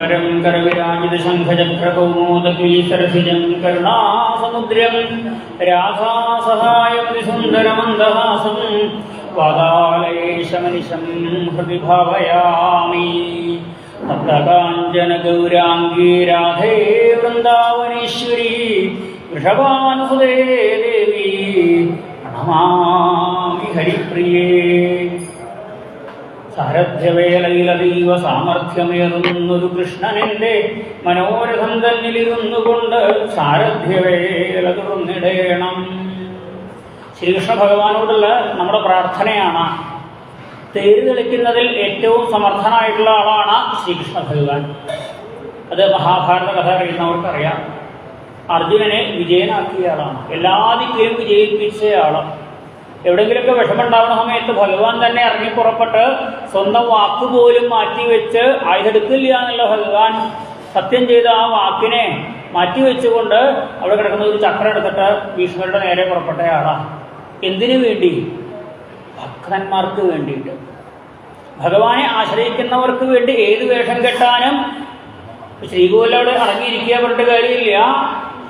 കരം കരവിരാജിതശംഖചക്രകൗമോദകീസരസിജം കരുണാസമുദ്രം രാധാസഹായമതിസുന്ദരമന്ദഹാസം വാതാലയേശമനിശം ഹൃദി ഭാവയാമി തപ്തകാഞ്ചനഗൗരാംഗീ രാധേ വൃന്ദാവനേശ്വരി വൃഷഭാനുസുതേ ദേവി പ്രണമാമി ഹരിപ്രിയേ. സാരഥ്യവേളയിലതീവ സാമർഥ്യമേറുന്നൊരു കൃഷ്ണനെന്റെ മനോരഥം തന്നിലിരുന്നു കൊണ്ട് സാരഥ്യവേള തുറന്നിടേണം ശ്രീകൃഷ്ണ ഭഗവാനോടുള്ള നമ്മുടെ പ്രാർത്ഥനയാണ്. തേര് തെളിക്കുന്നതിൽ ഏറ്റവും സമർത്ഥനായിട്ടുള്ള ആളാണ് ശ്രീകൃഷ്ണ ഭഗവാൻ അത് മഹാഭാരത കഥ അറിയുന്നവർക്കറിയാം. അർജുനനെ വിജയനാക്കിയ ആളാണ്. എല്ലാ ദിക്കിലും വിജയിപ്പിച്ച ആളാണ്. എവിടെങ്കിലുമൊക്കെ വിഷമുണ്ടാവുന്ന സമയത്ത് ഭഗവാൻ തന്നെ ഇറങ്ങി പുറപ്പെട്ട് സ്വന്തം വാക്ക് പോലും മാറ്റിവെച്ച് ആയുധെടുക്കില്ല എന്നുള്ള ഭഗവാൻ സത്യം ചെയ്ത ആ വാക്കിനെ മാറ്റിവെച്ചുകൊണ്ട് അവിടെ കിടക്കുന്ന ഒരു ചക്രം എടുത്തിട്ട് ഭീഷ്മരുടെ നേരെ പുറപ്പെട്ടയാളാണ് എന്തിനു വേണ്ടി? ഭക്തന്മാർക്ക് വേണ്ടിയിട്ട്. ഭഗവാനെ ആശ്രയിക്കുന്നവർക്ക് വേണ്ടി ഏത് വേഷം കെട്ടാനും ശ്രീകോലോട് അടങ്ങിയിരിക്കുക പറഞ്ഞിട്ട് കാര്യമില്ല.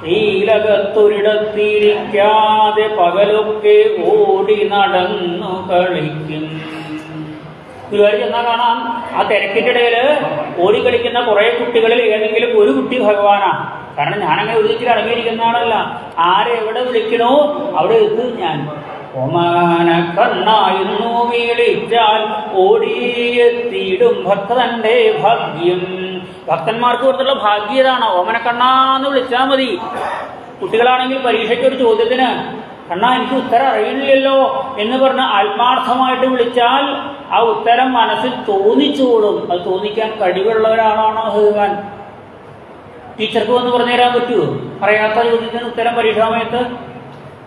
ശ്രീലകത്തൊരിടത്തിരിക്കാതെ പകലൊക്കെ ഓടി നടന്നു കളിക്കും. ഗുരുവായൂർ കാണാം. ആ തിരക്കിന്റെ ഓടി കളിക്കുന്ന കുറെ കുട്ടികളിൽ ഏതെങ്കിലും ഒരു കുട്ടി ഭഗവാനാണ് കാരണം ഞാനങ്ങനെ ഒരു ദിക്കിൽ അടങ്ങിയിരിക്കുന്ന ആളല്ല ആരെവിടെ വിളിക്കണോ അവിടെ എത്തും ഞാൻ. ഒമാന കണ്ണായിരുന്നു വീളിച്ചാൽ ഓടിയെത്തിയിടും ഭക്തന്റെ ഭാഗ്യം. ഭക്തന്മാർക്ക് കൊടുത്തുള്ള ഭാഗ്യതാണ് ഓമന കണ്ണാന്ന് വിളിച്ചാൽ മതി. കുട്ടികളാണെങ്കിൽ പരീക്ഷയ്ക്ക് ഒരു ചോദ്യത്തിന് കണ്ണാ എനിക്ക് ഉത്തരം അറിയില്ലല്ലോ എന്ന് പറഞ്ഞ് ആത്മാർത്ഥമായിട്ട് വിളിച്ചാൽ ആ ഉത്തരം മനസ്സിൽ തോന്നിച്ചുകൂടും അത് തോന്നിക്കാൻ കഴിവുള്ള ഒരാളാണോ ടീച്ചർക്ക് വന്ന് പറഞ്ഞുതരാൻ പറ്റുമോ പറയാത്ത ചോദ്യത്തിന് ഉത്തരം പരീക്ഷാ സമയത്ത്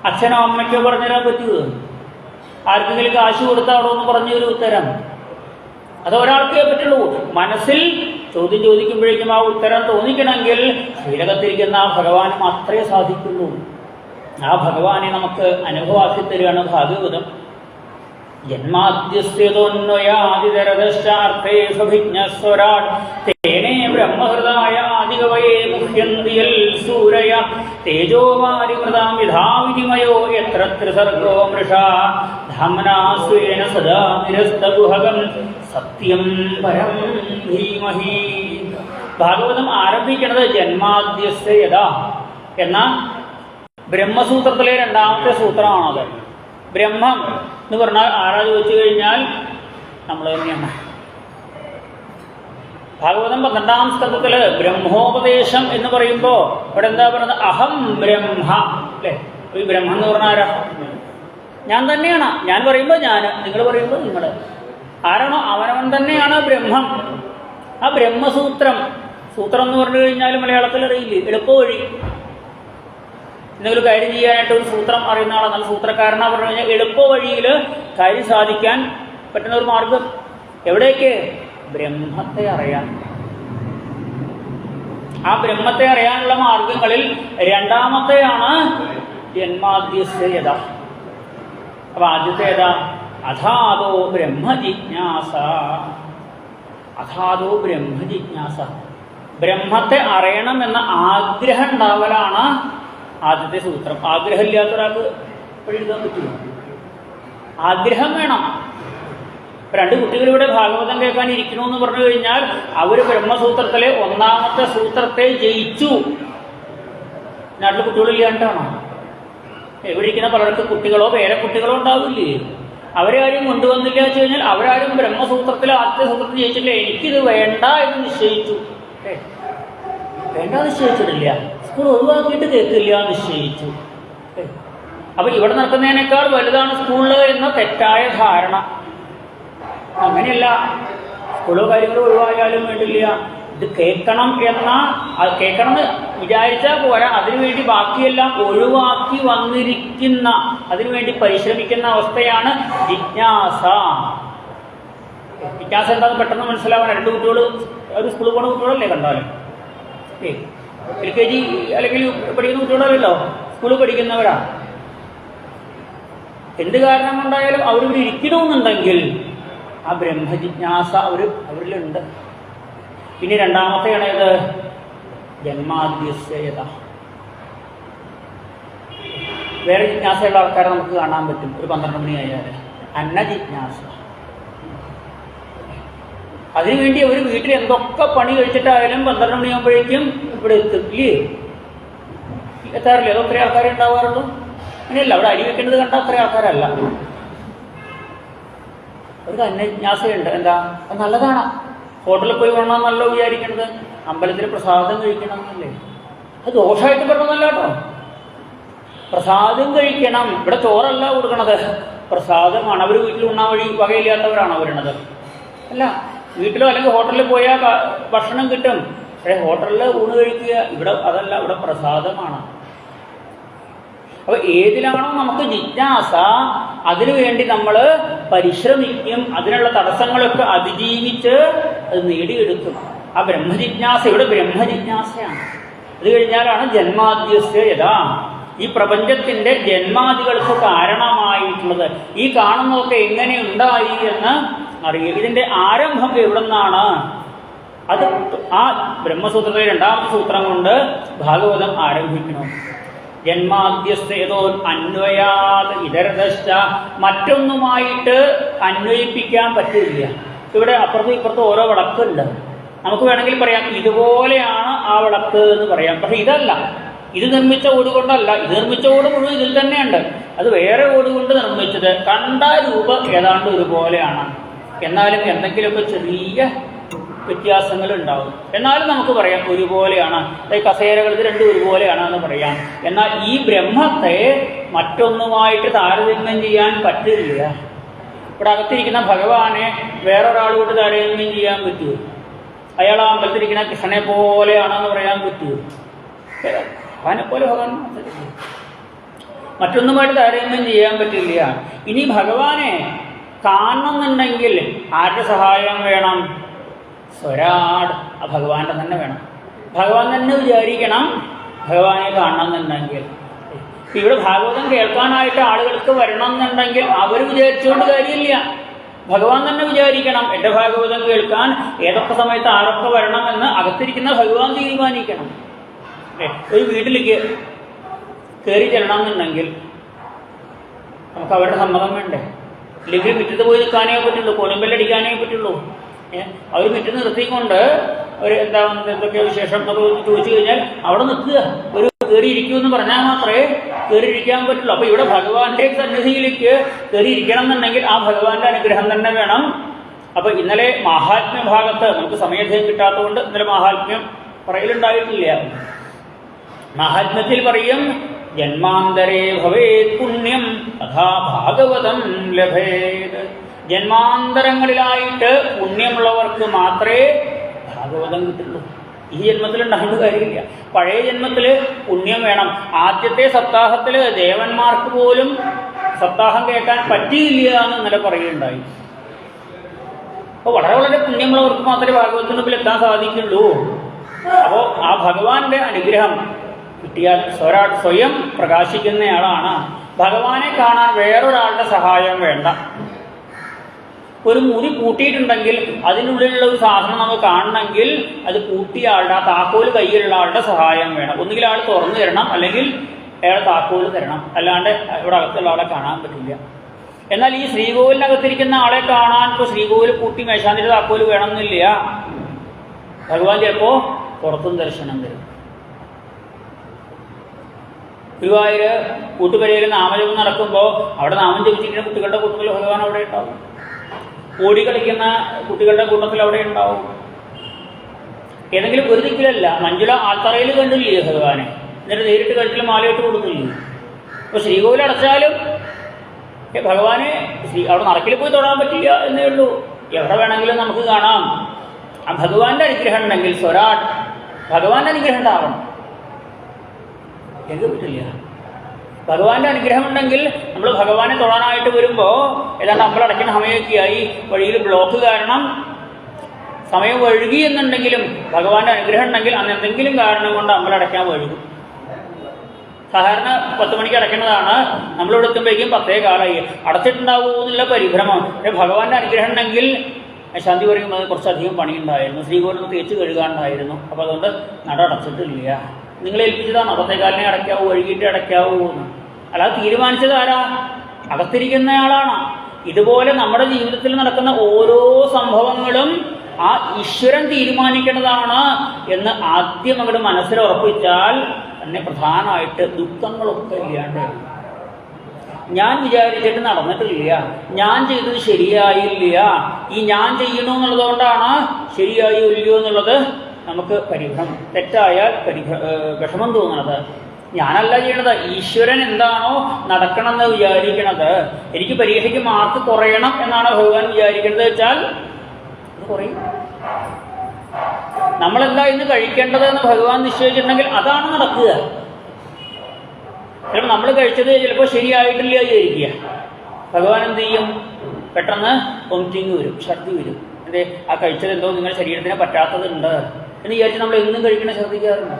അച്ഛനോ അമ്മയ്ക്കോ പറഞ്ഞുതരാൻ പറ്റുമോ ആർക്കെങ്കിലും കാശ് കൊടുത്താണോ എന്ന് പറഞ്ഞൊരു ഉത്തരം. അത് ഒരാൾക്കേ പറ്റുള്ളൂ. മനസ്സിൽ ചോദ്യം ചോദിക്കുമ്പോഴേക്കും ആ ഉത്തരം തോന്നിക്കണമെങ്കിൽ ശ്രീലകത്തിരിക്കുന്ന ആ ഭഗവാനും മാത്രമേ സാധിക്കുള്ളൂ. ആ ഭഗവാനെ നമുക്ക് അനുഭവാക്കി തരികയാണ് ഭാഗവതം. ജന്മാദ്യസ്യതോന്വയാതിരതശ്ചാർത്ഥേഷഭിജ്ഞസ്വരാട് തേനേ ബ്രഹ്മഹൃദായ ആദികവയേ മുഹ്യന്തിയൽ ധാമ്നാസ്വേന സദാ സത്യം പരം ധീമഹി. ഭാഗവതം ആരംഭിക്കുന്നത് ജന്മാദ്യസ്യ യഥാ എന്ന ബ്രഹ്മസൂത്രത്തിലെ രണ്ടാമത്തെ സൂത്രമാണത്. ബ്രഹ്മം എന്ന് പറഞ്ഞാൽ ആരാ ചോദിച്ചു കഴിഞ്ഞാൽ നമ്മൾ തന്നെയാണ്. ഭാഗവതം പന്ത്രണ്ടാം സ്കന്ധത്തിൽ ബ്രഹ്മോപദേശം എന്ന് പറയുമ്പോൾ ഇവിടെ എന്താ പറയുന്നത്? അഹം ബ്രഹ്മ അല്ലേ? ഈ ബ്രഹ്മം എന്ന് പറഞ്ഞാൽ ആരാ? ഞാൻ തന്നെയാണ്. ഞാൻ പറയുമ്പോൾ ഞാൻ നിങ്ങൾ പറയുമ്പോൾ നിങ്ങൾ ആരാണോ അവനവൻ തന്നെയാണ് ബ്രഹ്മം. ആ ബ്രഹ്മസൂത്രം സൂത്രം എന്ന് പറഞ്ഞു കഴിഞ്ഞാൽ മലയാളത്തിൽ അറിയില്ലേ? എളുപ്പവഴി. എന്തെങ്കിലും കാര്യം ചെയ്യാനായിട്ട് ഒരു സൂത്രം അറിയുന്ന ആളാണ്. നല്ല സൂത്രക്കാരനാ പറഞ്ഞു കഴിഞ്ഞാൽ എളുപ്പ വഴിയിൽ കാര്യം സാധിക്കാൻ പറ്റുന്ന ഒരു മാർഗം എവിടേക്ക്? ബ്രഹ്മത്തെ അറിയാൻ. ആ ബ്രഹ്മത്തെ അറിയാനുള്ള മാർഗങ്ങളിൽ രണ്ടാമത്തെയാണ് ജന്മാദ്യസ്ഥയത അപ്പൊ ആദ്യത്തെ ഏതാ? അഥാതോ ബ്രഹ്മജിജ്ഞാസ. അഥാതോ ബ്രഹ്മജിജ്ഞാസ. ബ്രഹ്മത്തെ അറിയണമെന്ന ആഗ്രഹം ഉണ്ടാവലാണ് ആദ്യത്തെ സൂത്രം. ആഗ്രഹമില്ലാത്ത ഒരാൾക്ക് എഴുതാൻ പറ്റുമോ? ആഗ്രഹം വേണം. രണ്ട് കുട്ടികളിവിടെ ഭാഗവതം കേൾക്കാൻ ഇരിക്കണമെന്ന് പറഞ്ഞു കഴിഞ്ഞാൽ അവർ ബ്രഹ്മസൂത്രത്തിലെ ഒന്നാമത്തെ സൂത്രത്തെ ജയിച്ചു. നാട്ടിൽ കുട്ടികളില്ലാണ്ടാണോ ഇവിടെ ഇരിക്കുന്ന പലർക്ക് കുട്ടികളോ പേരക്കുട്ടികളോ ഉണ്ടാവില്ലേ? അവരെ ആരും കൊണ്ടുവന്നില്ല വെച്ച് കഴിഞ്ഞാൽ അവരാരും ബ്രഹ്മസൂത്രത്തിലെ ആദ്യത്തെ സൂത്രത്തിൽ ജയിച്ചില്ല എനിക്കിത് വേണ്ട എന്ന് നിശ്ചയിച്ചു. വേണ്ട നിശ്ചയിച്ചിട്ടില്ല. സ്കൂൾ ഒഴിവാക്കിയിട്ട് കേൾക്കില്ല നിശ്ചയിച്ചു. അപ്പൊ ഇവിടെ നടക്കുന്നതിനേക്കാൾ വലുതാണ് സ്കൂളിൽ എന്ന തെറ്റായ ധാരണ. അങ്ങനെയല്ല സ്കൂളോ കാര്യങ്ങളോ ഒഴിവായാലും വേണ്ടില്ല. ഇത് കേൾക്കണം എന്ന കേൾക്കണം എന്ന് വിചാരിച്ചാൽ പോരാ. അതിനുവേണ്ടി ബാക്കിയെല്ലാം ഒഴിവാക്കി വന്നിരിക്കുന്ന അതിനുവേണ്ടി പരിശ്രമിക്കുന്ന അവസ്ഥയാണ് ജിജ്ഞാസ. ജിജ്ഞാസ എന്താണെന്ന് പെട്ടെന്ന് മനസ്സിലാവാൻ രണ്ട് കുട്ടികൾ ഒരു സ്കൂളിൽ പോണ കുട്ടികളല്ലേ കണ്ടാലും? എൽ കെ ജി അല്ലെങ്കിൽ പഠിക്കുന്ന കുട്ടികളല്ലോ സ്കൂളിൽ പഠിക്കുന്നവരാ. എന്ത് കാരണം കൊണ്ടായാലും അവരിവിടെ ഇരിക്കണമെന്നുണ്ടെങ്കിൽ ആ ബ്രഹ്മജിജ്ഞാസ അവർ അവരിലുണ്ട്. ഇനി രണ്ടാമത്തെയാണ് ഏത്? ജന്മാദ്യസ്യത വേറെ ജിജ്ഞാസയുള്ള ആൾക്കാരെ നമുക്ക് കാണാൻ പറ്റും. ഒരു പന്ത്രണ്ട് മണി ആയാൽ അന്ന ജിജ്ഞാസ അതിനുവേണ്ടി അവർ വീട്ടിൽ എന്തൊക്കെ പണി കഴിച്ചിട്ടായാലും പന്ത്രണ്ട് മണിയാകുമ്പോഴേക്കും ഇവിടെ എത്തും. ഇല്ലേ? എത്താറില്ലേ? അതോ അത്രയും ആൾക്കാരെ ഉണ്ടാവാറുള്ളൂ? അങ്ങനെയല്ല അവിടെ അരി വെക്കേണ്ടത് കണ്ട അത്ര ആൾക്കാരല്ല. ഒരു അന്യജ്ഞാസയുണ്ട് എന്താ? അത് നല്ലതാണ്. ഹോട്ടലിൽ പോയി വേണമെന്നല്ലോ വിചാരിക്കേണ്ടത് അമ്പലത്തിൽ പ്രസാദം കഴിക്കണം എന്നല്ലേ. അത് ദോഷമായിട്ട് പറഞ്ഞതല്ല കേട്ടോ. പ്രസാദം കഴിക്കണം. ഇവിടെ ചോറല്ല കൊടുക്കണത്. പ്രസാദമാണ്. അവർ വീട്ടിൽ ഉണ്ണാൻ വഴി വകയില്ലാത്തവരാണ് വരുന്നത് അല്ല വീട്ടിലോ അല്ലെങ്കിൽ ഹോട്ടലിൽ പോയാൽ ഭക്ഷണം കിട്ടും. പക്ഷേ ഹോട്ടലിൽ ഊണ് കഴിക്കുക ഇവിടെ അതല്ല ഇവിടെ പ്രസാദമാണ്. അപ്പൊ ഏതിലാണോ നമുക്ക് ജിജ്ഞാസ അതിനുവേണ്ടി നമ്മൾ പരിശ്രമിക്കും. അതിനുള്ള തടസ്സങ്ങളൊക്കെ അതിജീവിച്ച് അത് നേടിയെടുക്കും. ആ ബ്രഹ്മജിജ്ഞാസ ഇവിടെ ബ്രഹ്മജിജ്ഞാസയാണ്. അത് കഴിഞ്ഞാലാണ് ജന്മാദ്യസ്യത ഈ പ്രപഞ്ചത്തിന്റെ ജന്മാദികൾക്ക് കാരണമായിട്ടുള്ളത്. ഈ കാണുന്നതൊക്കെ എങ്ങനെ ഉണ്ടായി എന്ന് അറിയുക ഇതിന്റെ ആരംഭം എവിടെ നിന്നാണ് അത് ആ ബ്രഹ്മസൂത്രത്തിലെ രണ്ടാമത്തെ സൂത്രം കൊണ്ട് ഭാഗവതം ആരംഭിക്കണം. ജന്മാദ്യസ്ഥേതോ അന്വയാത് ഇതരദശ മറ്റൊന്നുമായിട്ട് അന്വയിപ്പിക്കാൻ പറ്റില്ല. ഇവിടെ അപ്പുറത്തും ഇപ്പുറത്തും ഓരോ വിളക്കുണ്ട്. നമുക്ക് വേണമെങ്കിൽ പറയാം ഇതുപോലെയാണ് ആ വിളക്ക് എന്ന് പറയാം. പക്ഷെ ഇതല്ല. ഇത് നിർമ്മിച്ച ഓട് കൊണ്ടല്ല. ഇത് നിർമ്മിച്ച ഓട് മുഴുവൻ ഇതിൽ തന്നെയുണ്ട്. അത് വേറെ ഓട് കൊണ്ട് നിർമ്മിച്ചത് കണ്ട രൂപം ഏതാണ്ട് ഒരുപോലെയാണ്. എന്നാലും എന്തെങ്കിലുമൊക്കെ ചെറിയ വ്യത്യാസങ്ങൾ ഉണ്ടാവും എന്നാലും നമുക്ക് പറയാം ഒരുപോലെയാണ്. കസേരകൾ ഇത് രണ്ടും ഒരുപോലെയാണ് എന്ന് പറയാം. എന്നാൽ ഈ ബ്രഹ്മത്തെ മറ്റൊന്നുമായിട്ട് താരതമ്യം ചെയ്യാൻ പറ്റില്ല. ഇവിടെ അകത്തിരിക്കുന്ന ഭഗവാനെ വേറൊരാളോട് താരതമ്യം ചെയ്യാൻ പറ്റുമോ? അയാൾ ആ അമ്പലത്തിരിക്കുന്ന കൃഷ്ണനെ പോലെയാണെന്ന് പറയാൻ പറ്റുമോ? ഭഗവാനെ പോലെ ഭഗവാൻ മറ്റൊന്നുമായിട്ട് താരതമ്യം ചെയ്യാൻ പറ്റില്ല. ഇനി ഭഗവാനെ കാണണമെന്നുണ്ടെങ്കിൽ ആരുടെ സഹായം വേണം? സ്വരാട്. ആ ഭഗവാന്റെ തന്നെ വേണം. ഭഗവാൻ തന്നെ വിചാരിക്കണം ഭഗവാനെ കാണണമെന്നുണ്ടെങ്കിൽ ഇവിടെ ഭാഗവതം കേൾക്കാനായിട്ട് ആളുകൾക്ക് വരണം എന്നുണ്ടെങ്കിൽ അവർ വിചാരിച്ചുകൊണ്ട് കാര്യമില്ല. ഭഗവാൻ തന്നെ വിചാരിക്കണം എന്റെ ഭാഗവതം കേൾക്കാൻ ഏതൊക്കെ സമയത്ത് ആരൊക്കെ വരണമെന്ന് അകത്തിരിക്കുന്ന ഭഗവാൻ തീരുമാനിക്കണം. ഒരു വീട്ടിലേക്ക് കയറി ചെല്ലണമെന്നുണ്ടെങ്കിൽ നമുക്ക് അവരുടെ സമ്മതം വേണ്ടേ? ഇല്ലെങ്കിൽ മുറ്റത്ത് പോയി നിൽക്കാനേ പറ്റുള്ളൂ കൊണുമ്പല്ലടിക്കാനേ പറ്റുള്ളൂ. അവർ മുറ്റത്ത് നിർത്തിക്കൊണ്ട് ഒരു എന്താ എന്തൊക്കെയോ വിശേഷം എന്നൊക്കെ ചോദിച്ചു കഴിഞ്ഞാൽ അവിടെ നിൽക്കുക. ഒരു കയറിയിരിക്കൂ എന്ന് പറഞ്ഞാൽ മാത്രമേ കയറിയിരിക്കാൻ പറ്റുള്ളൂ. അപ്പോൾ ഇവിടെ ഭഗവാന്റെ സന്നിധിയിലേക്ക് കയറിയിരിക്കണം എന്നുണ്ടെങ്കിൽ ആ ഭഗവാന്റെ അനുഗ്രഹം തന്നെ വേണം. അപ്പോൾ ഇന്നലെ മഹാത്മ്യ ഭാഗത്ത് നമുക്ക് സമയധേയം കിട്ടാത്തതുകൊണ്ട് ഇന്നലെ മഹാത്മ്യം പറയലുണ്ടായിട്ടില്ല. മഹാത്മ്യത്തിൽ പറയും ജന്മാന്തരേ ഭവേത് പുണ്യം അഥാ ഭാഗവതം ലഭേത്. ജന്മാന്തരങ്ങളിലായിട്ട് പുണ്യമുള്ളവർക്ക് മാത്രമേ ഭാഗവതം കിട്ടുള്ളൂ. ഈ ജന്മത്തിൽ ഉണ്ടാകുന്ന കാര്യമില്ല. പഴയ ജന്മത്തിൽ പുണ്യം വേണം. ആദ്യത്തെ സപ്താഹത്തിൽ ദേവന്മാർക്ക് പോലും സപ്താഹം കേൾക്കാൻ പറ്റിയില്ല എന്ന് ഇന്നലെ പറയുകയുണ്ടായി. അപ്പോൾ വളരെ വളരെ പുണ്യമുള്ളവർക്ക് മാത്രമേ ഭാഗവതത്തിനുള്ളിൽ എത്താൻ സാധിക്കുള്ളൂ. അപ്പോൾ ആ ഭഗവാന്റെ അനുഗ്രഹം കിട്ടിയാൽ സ്വരാ സ്വയം പ്രകാശിക്കുന്നയാളാണ്. ഭഗവാനെ കാണാൻ വേറൊരാളുടെ സഹായം വേണ്ട. ഒരു മുറി പൂട്ടിയിട്ടുണ്ടെങ്കിൽ അതിനുള്ളിലുള്ള ഒരു സാധനം നമ്മൾ കാണണമെങ്കിൽ അത് പൂട്ടിയ ആളുടെ ആ താക്കോൽ കയ്യിലുള്ള ആളുടെ സഹായം വേണം. ഒന്നുകിൽ ആൾ തുറന്നു തരണം അല്ലെങ്കിൽ അയാൾ താക്കോൽ തരണം. അല്ലാണ്ട് ഇവിടെ അകത്തുള്ള ആളെ കാണാൻ പറ്റില്ല. എന്നാൽ ഈ ശ്രീകോവിലിനകത്തിരിക്കുന്ന ആളെ കാണാൻ ഇപ്പോൾ ശ്രീകോവിൽ കൂട്ടി മേശാന്തിരി താക്കോൽ വേണമെന്നില്ല. ഭഗവാൻ ചിലപ്പോൾ പുറത്തും ദർശനം തരും. ഗുരുവായൂർ കൂട്ടുപരിയിൽ നാമജപം നടക്കുമ്പോൾ അവിടെ നാമം ജപിച്ചിരിക്കുന്ന കുട്ടികളുടെ കൂട്ടത്തിൽ ഭഗവാൻ അവിടെ ഉണ്ടാവും. ഓടി കളിക്കുന്ന കുട്ടികളുടെ കൂട്ടത്തിൽ അവിടെ ഉണ്ടാവും. ഏതെങ്കിലും ഒരു ദിക്കിലല്ല മഞ്ജുള ആൽത്തറയിൽ കണ്ടില്ലേ ഭഗവാനെ? എന്നിട്ട് നേരിട്ട് കഴുത്തിൽ മാലയിട്ട് കൊടുക്കില്ലേ അപ്പോൾ ശ്രീകോവിൽ അടച്ചാലും ഭഗവാനെ ശ്രീ അവിടെ നടക്കിൽ പോയി തൊടാൻ പറ്റില്ല എന്നേ ഉള്ളൂ. എവിടെ വേണമെങ്കിലും നമുക്ക് കാണാം. ആ ഭഗവാന്റെ അനുഗ്രഹം ഉണ്ടെങ്കിൽ സ്വരാട് ഭഗവാന്റെ അനുഗ്രഹം ഉണ്ടാവണം. എനിക്ക് പറ്റില്ല ഭഗവാന്റെ അനുഗ്രഹം ഉണ്ടെങ്കിൽ നമ്മൾ ഭഗവാനെ തൊഴാനായിട്ട് വരുമ്പോൾ ഏതാണ്ട് അമ്പലം അടയ്ക്കുന്ന സമയമൊക്കെയായി വഴിയിൽ ബ്ലോക്ക് കാരണം സമയം വഴുകി എന്നുണ്ടെങ്കിലും ഭഗവാന്റെ അനുഗ്രഹം ഉണ്ടെങ്കിൽ അന്ന് എന്തെങ്കിലും കാരണം കൊണ്ട് നമ്മൾ അടയ്ക്കാൻ വഴുകും. സാധാരണ പത്ത് മണിക്ക് അടയ്ക്കുന്നതാണ്. നമ്മളിവിടെ എത്തുമ്പോഴേക്കും പത്തേ കാലമായി അടച്ചിട്ടുണ്ടാവൂ എന്നുള്ള പരിഭ്രമം. പക്ഷേ ഭഗവാന്റെ അനുഗ്രഹം ഉണ്ടെങ്കിൽ ശാന്തി പറയുമ്പോൾ അത് കുറച്ചധികം പണിയുണ്ടായിരുന്നു. ശ്രീകോലം തേച്ച് കഴുകാണ്ടായിരുന്നു അപ്പോൾ അതുകൊണ്ട് നട അടച്ചിട്ടില്ല. നിങ്ങളെ ഏൽപ്പിച്ചതാണ്. അകത്തേക്കാലിനെ അടയ്ക്കാവൂ ഒഴുകിയിട്ട് അടയ്ക്കാവൂ എന്ന്. അല്ലാതെ തീരുമാനിച്ചത് ആരാ? അകത്തിരിക്കുന്നയാളാണ്. ഇതുപോലെ നമ്മുടെ ജീവിതത്തിൽ നടക്കുന്ന ഓരോ സംഭവങ്ങളും ആ ഈശ്വരൻ തീരുമാനിക്കേണ്ടതാണ് എന്ന് ആദ്യം അങ്ങോട്ട് മനസ്സിൽ ഉറപ്പിച്ചാൽ തന്നെ പ്രധാനമായിട്ട് ദുഃഖങ്ങളൊക്കെ ഇല്ലാണ്ട് ഞാൻ വിചാരിച്ചിട്ട് നടന്നിട്ടില്ല. ഞാൻ ചെയ്തത് ശരിയായില്ല. ഈ ഞാൻ ചെയ്യണു എന്നുള്ളതുകൊണ്ടാണ് ശരിയായോ ഇല്ലയോ എന്നുള്ളത് നമുക്ക് പരിഭ്രമം. തെറ്റായാൽ പരിഭ്ര വിഷമം തോന്നണത് ഞാനല്ല ചെയ്യണത്. ഈശ്വരൻ എന്താണോ നടക്കണമെന്ന് വിചാരിക്കണത്. എനിക്ക് പരീക്ഷയ്ക്ക് മാർക്ക് കുറയണം എന്നാണ് ഭഗവാൻ വിചാരിക്കുന്നത് വെച്ചാൽ അത് കുറയും. നമ്മളെന്താ ഇന്ന് കഴിക്കേണ്ടത് എന്ന് ഭഗവാൻ നിശ്ചയിച്ചിട്ടുണ്ടെങ്കിൽ അതാണ് നടക്കുക. ചിലപ്പോൾ നമ്മൾ കഴിച്ചത് ചിലപ്പോൾ ശരിയായിട്ടില്ല വിചാരിക്കുക. ഭഗവാൻ എന്ത് ചെയ്യും? പെട്ടെന്ന് വോമിറ്റിങ് വരും ഛർദി വരും. അതെ ആ കഴിച്ചത് എന്തോ നിങ്ങളുടെ ശരീരത്തിന് പറ്റാത്തതുണ്ട്. എന്ന് വിചാരിച്ച് നമ്മൾ എന്നും കഴിക്കണ ശ്രദ്ധിക്കാറുണ്ട്?